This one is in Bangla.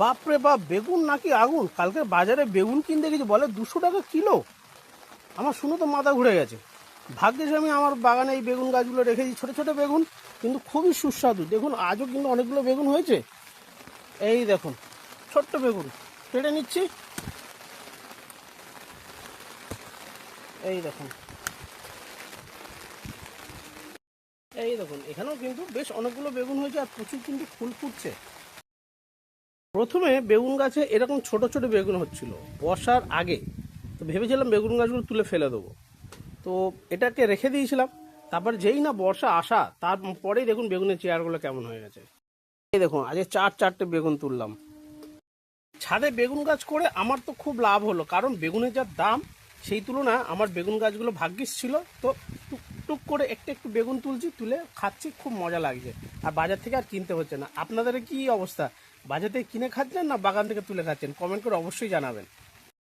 বাপরে বাপ, বেগুন নাকি আগুন? কালকে বাজারে বেগুন কিনতে গেছি, বলে দুশো টাকা কিলো। আমার শুনে তো মাথা ঘুরে গেছে। ভাগ্যেস আমি আমার বাগানে এই বেগুন গাছগুলো রেখেছি, ছোটো ছোটো বেগুন, কিন্তু খুবই সুস্বাদু। দেখুন, আজও কিন্তু অনেকগুলো বেগুন হয়েছে। এই দেখুন, ছোট্ট বেগুন, কেটে নিচ্ছি। এই দেখুন। এই দেখুন, এখানেও কিন্তু বেশ অনেকগুলো বেগুন হয়েছে, আর প্রচুর কিন্তু ফুল ফুটছে। প্রথমে বেগুন গাছে এরকম ছোট ছোট বেগুন হচ্ছিল, বর্ষার আগে। তো ভেবেছিলাম বেগুন গাছগুলো তুলে ফেলে দেবো। তো এটাকে রেখে দিয়েছিলাম, তারপর যেই না বর্ষা আসা তারপরেই দেখুন বেগুনের চেয়ারগুলো কেমন হয়ে গেছে। এই দেখুন, আজকে চার চারটে বেগুন তুললাম। ছাদে বেগুন গাছ করে আমার তো খুব লাভ হলো, কারণ বেগুনের যা দাম, সেই তুলনায় আমার বেগুন গাছগুলো ভাগ্যিস ছিল। তো করে একটু একটু বেগুন তুলছি, তুলে খাচ্ছি, খুব মজা লাগছে। আর বাজার থেকে আর কিনতে হচ্ছে না। আপনাদের কি অবস্থা? বাজার থেকে কিনে খাচ্ছেন না বাগান থেকে তুলে খাচ্ছেন? কমেন্ট করে অবশ্যই জানাবেন।